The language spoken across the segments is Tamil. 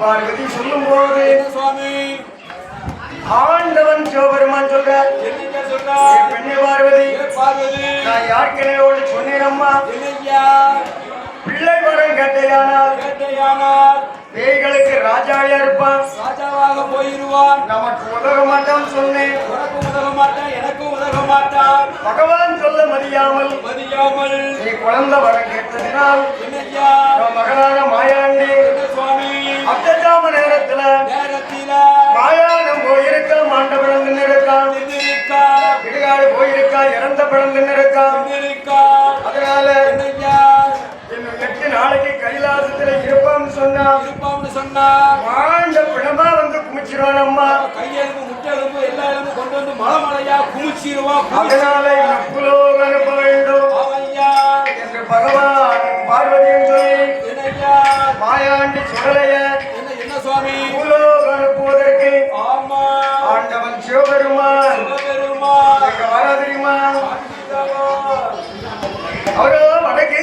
பார்வதி சொல்லும் போது ஆண்டவன் சிவபெருமான் சொல்ற "என் பெண்ணே பார்வதி. நான் யார்கிணையோடு சொன்னேனம்மா பிள்ளை வரம் கேட்டையானால் பேய்களுக்கு ராஜாயா இருப்பான். ராஜாவாக போயிருவான். நமக்கு உதவ மாட்டான் சொன்னேன். உனக்கும் உதவ மாட்டான் எனக்கும் உதவ மாட்டான். பகவான் சொல்ல மதியாமல் மதியாமல். நீ குழந்தை வரம் கேட்டதினால் என்னையா? மாண்ட பிணமா வந்து குமிச்சிருவான் அம்மா. கையெழுப்பு முட்டெலும்பு எல்லா எலும்பு கொண்டு வந்து மலை மலையா குமிச்சிருவான் அதனால இந்த புலோக அனுப்ப வேண்டும். ஐயா என்று பகவான் பார்வதியும் சொல்லி என்னையா மாயாண்டி சுடலைய என்ன என்ன சுவாமி? புலோக அனுப்புவதற்கு ஆமா. ஆண்டவன் சிவபெருமான். சிவபெருமான். எங்க வர தெரியுமா? அவரோ வடக்கு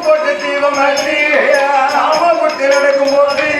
போட்டு தீபம் நடக்கும் போது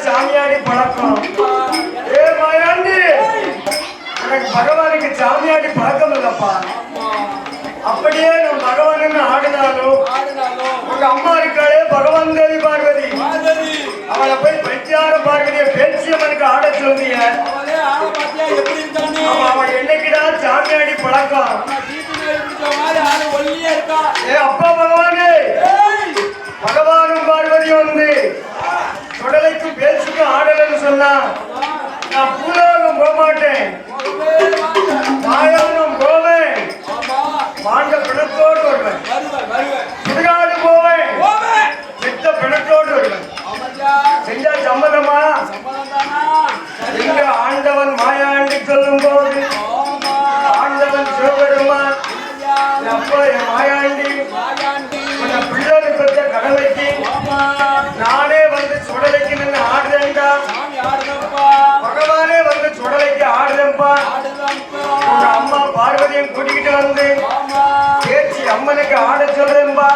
சாமியாடி பழக்கம். ஏ மாயாண்டி! எனக்கு பகவானுக்கு சாமியாடி பழக்கம் இல்லப்பா. அப்படியே நான் பகவான் ஆடினாலும் உங்க அம்மா இருக்காளே பகவான் தேவி பார்வதி. அவளை போய் பைத்தியார பார்வதிய பேச்சியம் எனக்கு ஆட சொல்லிய அவன் என்னைக்குடா சாமியாடி பழக்கம்? ஏ அப்பா பகவானே! பகவானும் பார்வதியும் வந்து தொடலைக்கு பேச்சுக்கு ஆடலன்னு சொன்னா நான் பூலோகம் போக மாட்டேன். வாயோகம் போவேன். வாழ்ந்த பிணத்தோடு வருவேன். சுடுகாடு போவேன். மித்த பிணத்தோடு வருவேன். செஞ்சா சம்மதமா அவனுக்கு ஆட சொல்றேன்பா.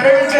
கல்யாண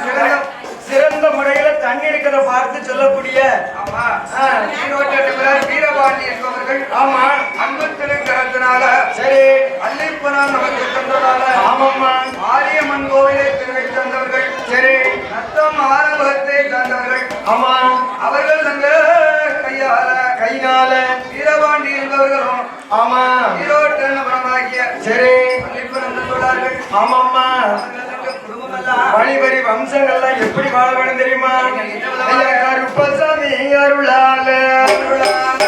சிறந்த- சிறந்த முறையில தண்ணி இருக்கிறத பார்த்து சொல்லக்கூடிய ஆமா. வீரபாண்டி என்பவர்கள் ஆமா. அன்பு திருக்கரத்தினால சரி. அல்லிப்பனம் நமக்கு தந்ததால ஆமாம்மா. மாரியம்மன் கோவிலை திருவை தந்தவர்கள் சரி. ரத்தம் ஆரம்பத்தை தந்தவர்கள் ஆமா. அவர்கள் தங்க கையால கைனால வீரபாண்டி என்பவர்களும் ஆமா. ஈரோட்டு நபரமாகிய சரி. அல்லிப்பனம் தந்துள்ளார்கள் ஆமாம்மா. குடும்பமெல்லாம் வழிவரி வம்சங்கள்லாம் எப்படி வாழ வேணும் தெரியுமா? ஐயா கருப்பசாமி அருளால கருப்பசாமி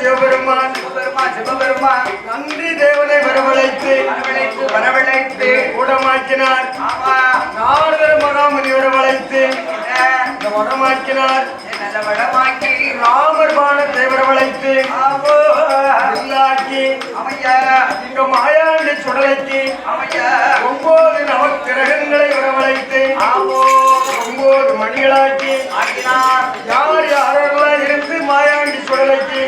ஆண்டவனாகப்பட்ட சிவபெருமான் நன்றி தேவனை வரவழைத்து வரவழைத்து கூடமாக்கினார். நாரதர் மகாமுனி வரவழைத்து. வரமாக்கினார் வடமாக்கி. ராமர் பானத்தை வரவழைத்து. ஆவோ அமையா. இங்க மாயாண்டி சுடலைக்கு. அமையா. ஒன்பது நவக்கிரகங்களை வரவழைத்து. ஒன்பது மணிகளாக்கி. ஆகினார் யார் யாரெல்லாம் இருந்து மாயாண்டி சுடலைக்கு?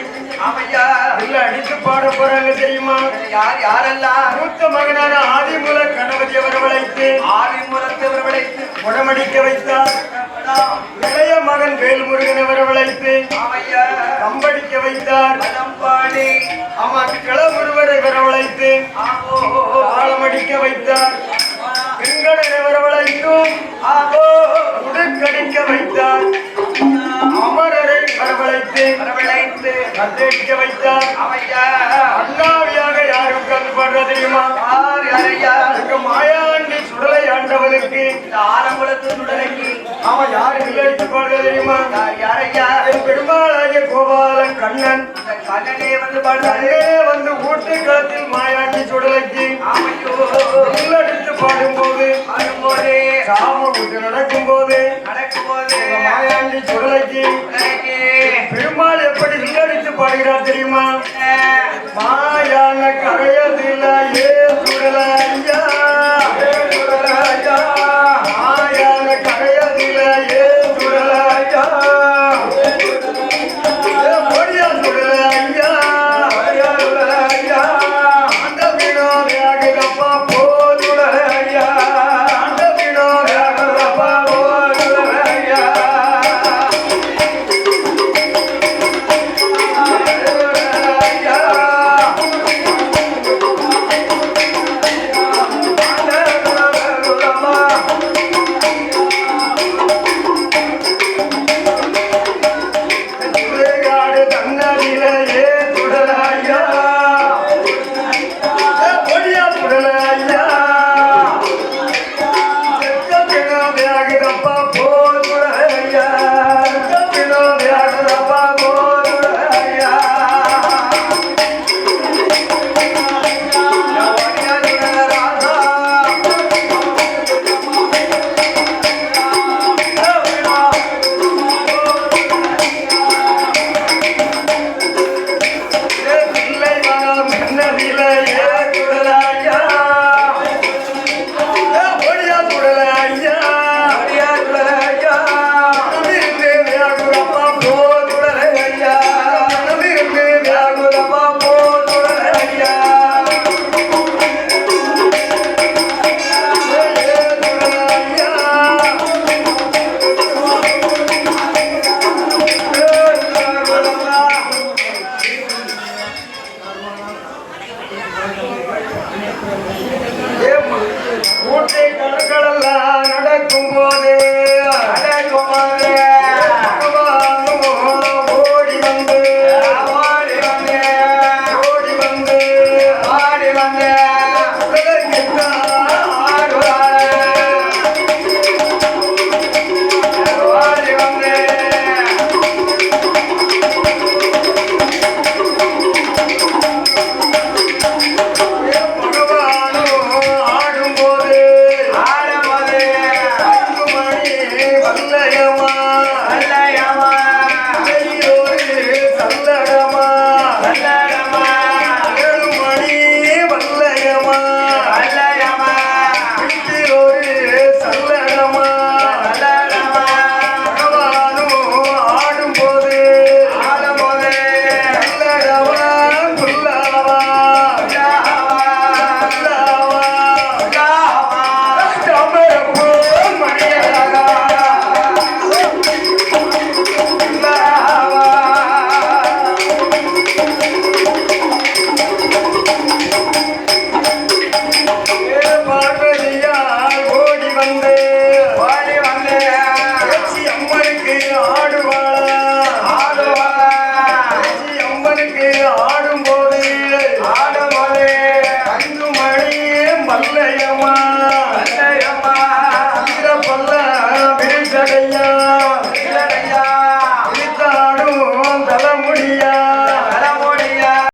அமையா இல்ல அடித்து பாட போறாங்க தெரியுமா? யார் யாரெல்லாம் மூத்த மகனான ஆதிமூல கணபதியை வரவழைத்து ஆதிமூலத்தை வரவழைத்து உடமடிக்க வைத்தார். இளைய மகன் வேல்முருகனை வரவழைத்து அமையா கம்படிக்க வைத்தார். பாடி ஆமா கிளம்புருவரை வரவழைத்து ஆவோ தாளமடிக்க வைத்தார். பெண்களை வரவழைத்தும் ஆவோ உடுக்கடிக்க வைத்தார். அமரரை வரவழைத்து வரவழைத்து கத்தடிக்க வைத்தார். அவையா அண்ணாவியாக யாரும் கல்படுற தெரியுமா யார் யாரையா மாயாண்டி சுடலை ஆண்டவனுக்கு இந்த ஆலங்குளத்து சுடலைக்கு. அவன் யாரு பாடுற தெரியுமா? யார் யாரையா பெருமாளாகிய கோபாலன் கண்ணன். கண்ணனே வந்து கண்ணே வந்து ஊட்டு களத்தில் மாயாண்டி சுடலைக்கு உள்ளெடுத்து பாடும்போது பாடும்போதே. சாம நடக்கும்போது நடக்கும்போது. இந்த மாயாண்டி சுடலைக்கு பெருமாள் எப்படி வில்லடித்து பாடுகிறார் தெரியுமா? மாயான கரையதில ஏ சுடல ஐயா